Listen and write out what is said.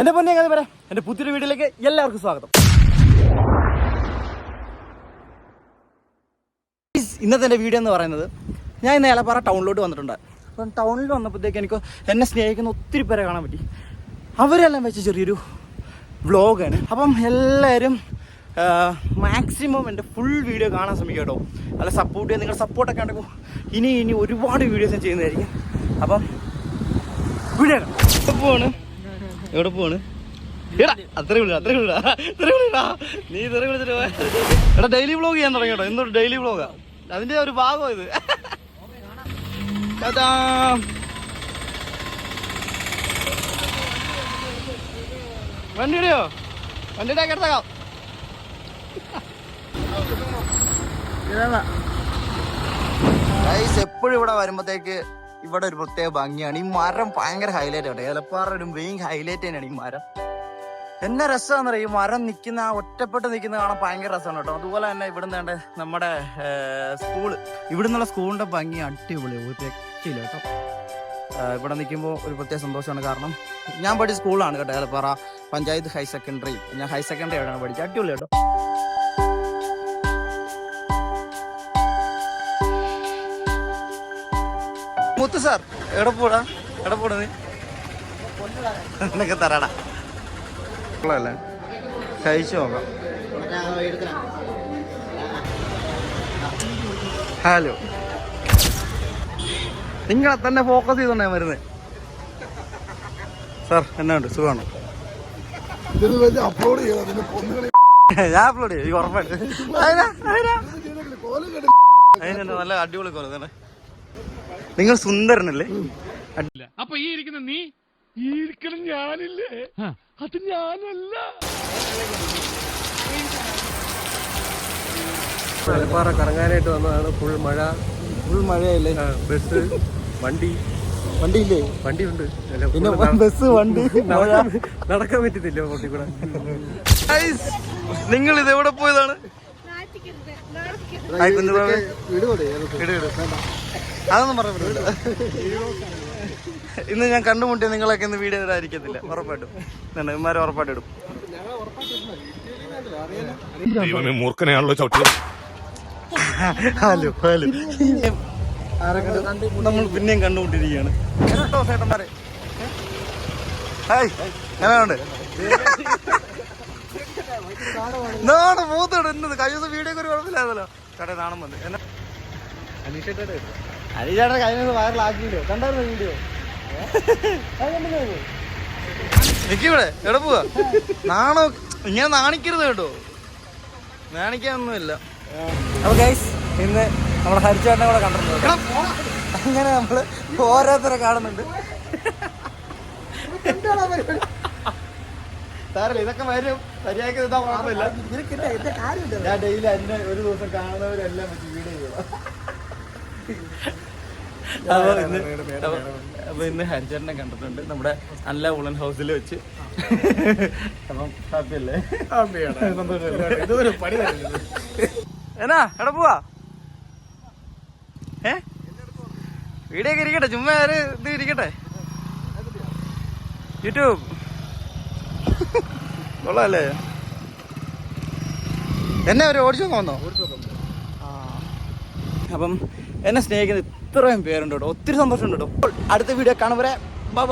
എന്റെ പൊന്നെ കഥ പറയാം എന്റെ പുതിയൊരു വീട്ടിലേക്ക് എല്ലാവർക്കും സ്വാഗതം. ഇന്നത്തെ എന്റെ വീഡിയോ എന്ന് പറയുന്നത് ഞാൻ ഇന്ന് ഏലപ്പാറ ടൗണിലോട്ട് വന്നിട്ടുണ്ട്. അപ്പം ടൗണിൽ വന്നപ്പോഴത്തേക്ക് എനിക്ക് എന്നെ സ്നേഹിക്കുന്ന ഒത്തിരി പേരെ കാണാൻ പറ്റി. അവരെല്ലാം വെച്ച് ചെറിയൊരു വ്ളോഗാണ് അപ്പം എല്ലാവരും മാക്സിമം എന്റെ ഫുൾ വീഡിയോ കാണാൻ ശ്രമിക്കുക കേട്ടോ. അല്ല സപ്പോർട്ട് ചെയ്യാൻ നിങ്ങളുടെ സപ്പോർട്ടൊക്കെ ഉണ്ടെങ്കിൽ ഇനി ഇനി ഒരുപാട് വീഡിയോസ് ഞാൻ ചെയ്യുന്നതായിരിക്കും. അപ്പം വീഡിയോ പോവാണ് എവിടെ പോവാണ്? എടാ നീ ഇത്ര വിളിച്ചിട്ട് എടാ ഡെയിലി വ്ളോഗ് ചെയ്യാൻ തുടങ്ങി എന്തൊരു ഡെയിലി വ്ളോഗാ അതിന്റെ ഒരു ഭാഗം ഇത്. വണ്ടി ഇടയോ കിടത്താക്കാം എപ്പോഴും ഇവിടെ വരുമ്പോഴത്തേക്ക് ഇവിടെ ഒരു പ്രത്യേക ഭംഗിയാണ്. ഈ മരം ഭയങ്കര ഹൈലൈറ്റ് ആണ് ഏലപ്പാറ ഒരു മെയിൻ ഹൈലൈറ്റ് തന്നെയാണ് ഈ മരം. എന്നെ രസമാണെന്ന് അറിയാം ഈ മരം നിൽക്കുന്ന ആ ഒറ്റപ്പെട്ട് നിൽക്കുന്ന കാണാൻ ഭയങ്കര രസമാണ് കേട്ടോ. അതുപോലെ തന്നെ ഇവിടുന്ന് വേണ്ട നമ്മുടെ സ്കൂൾ ഇവിടുന്നുള്ള സ്കൂളിന്റെ ഭംഗി അടിപൊളി. ഒരു കേട്ടോ. ഇവിടെ നിൽക്കുമ്പോൾ ഒരു പ്രത്യേക സന്തോഷമാണ്. കാരണം ഞാൻ പഠിച്ച സ്കൂളാണ് കേട്ടോ ഏലപ്പാറ. Panchayat higher secondary. ഞാൻ ഹയർ സെക്കൻഡറി എവിടെയാണ് പഠിച്ചത്. അടിപൊളി കേട്ടോ. മുത്ത് സാർ എവിടെ പോടാ? എവിടെ പോടാ നീ എന്നൊക്കെ തരാടാ. കൊള്ളാല്ലേ? കഴിച്ചു നോക്കാം. ഹലോ നിങ്ങളെ തന്നെ ഫോക്കസ് ചെയ്തോണ്ടേ വരുന്നത് സാർ എന്നാണ്ട് സുഖമാണോ അപ്ലോഡ് ഞാൻ അപ്ലോഡ് ചെയ്യും. ഉറപ്പായിട്ട്. അതിനാ, നല്ല അടിപൊളി കോല തന്നെ നിങ്ങൾ സുന്ദരനല്ലേ? അപ്പൊ ഈ ഇരിക്കുന്ന നീ ഈ ഇരിക്കുന്ന ഞാനില്ലേ? അത് ഞാനല്ല. മലപ്പാറ കറങ്ങാനായിട്ട് വന്നതാണ്. ഫുൾ മഴ. ഫുൾ മഴയല്ലേ? ബസ് വണ്ടി. വണ്ടിയില്ലേ? വണ്ടി ഉണ്ട് പിന്നെ ബസ് വണ്ടി മഴ. നടക്കാൻ നടക്കാൻ പറ്റുന്നില്ല റോട്ടിൽ കൂടെ നിങ്ങൾ ഇത് എവിടെ പോയതാണ് ഹായ് കുഞ്ഞുബാബേ. ഇട്, ഇട്. അതൊന്നും പറഞ്ഞില്ല ഇന്ന് ഞാൻ കണ്ടുമുട്ടിയ നിങ്ങളൊക്കെ ഇന്ന് വീഡിയോ ഇടാതിരിക്കത്തില്ല ഉറപ്പായിട്ടും. ഇവന്മാരെ ഉറപ്പായിട്ടും ഇടും. ദൈവമേ മൂർഖനെയാണല്ലോ ചവിട്ടിയത്. Hello hello. നമ്മൾ പിന്നെയും കണ്ടുകൊണ്ടിരിക്കുകയാണ് കേട്ടോ ചേട്ടന്മാരെ ഹായ് എങ്ങനെയുണ്ട്? നാണ് മൂത്തോട് എന്നത് കഴിഞ്ഞ ദിവസം വീഡിയോ ഒരു കുഴപ്പമില്ലായിരുന്നല്ലോ. ചേട്ടാ നാണം വന്ന്. എന്നാ അനീഷേട്ടയുടെ കഴിഞ്ഞ ദിവസം വൈറലാക്കിയില്ലോ കണ്ടായിരുന്നു വീഡിയോ നിക്കിവിടെ എവിടെ പോവാ? നാണോ ഇങ്ങനെ നാണിക്കരുത് കേട്ടോ. നാണിക്കാനൊന്നുമില്ല. അപ്പൊ ഗൈസ് ഇന്ന് നമ്മുടെ ഹരിച്ചേട്ടനെ കൂടെ കണ്ടിട്ടുണ്ട് അങ്ങനെ നമ്മൾ ഓരോരുത്തരെ കാണുന്നുണ്ട്. സാരല്ല ഇതൊക്കെ വരും. ശരിയാക്കി ഇതാ കുഴപ്പമില്ല ഞാൻ ഡെയിലി എന്നെ ഒരു ദിവസം കാണുന്നവരെല്ലാം വെച്ച് വീട് അപ്പൊ ഇന്ന് ഹരിച്ചേട്ടനെ കണ്ടിട്ടുണ്ട്. നമ്മുടെ നല്ല ഉളൻ ഹൗസിൽ വെച്ച്. അപ്പം എന്നാ എടാ പോവാ. ഏ? വീഡിയോ ഒക്കെ ഇരിക്കട്ടെ ചുമ്മാ ഇത് ഇരിക്കട്ടെ. യൂട്യൂബ്. കൊള്ളാല്ലേ? എന്നെ അവർ ഓടിച്ചു വന്നോ? ആ. അപ്പം എന്നെ സ്നേഹിക്കുന്ന ഇത്രയും പേരുണ്ട് കേട്ടോ ഒത്തിരി സന്തോഷമുണ്ട് കേട്ടോ അടുത്ത വീഡിയോ കാണുമ്പോൾ ബൈ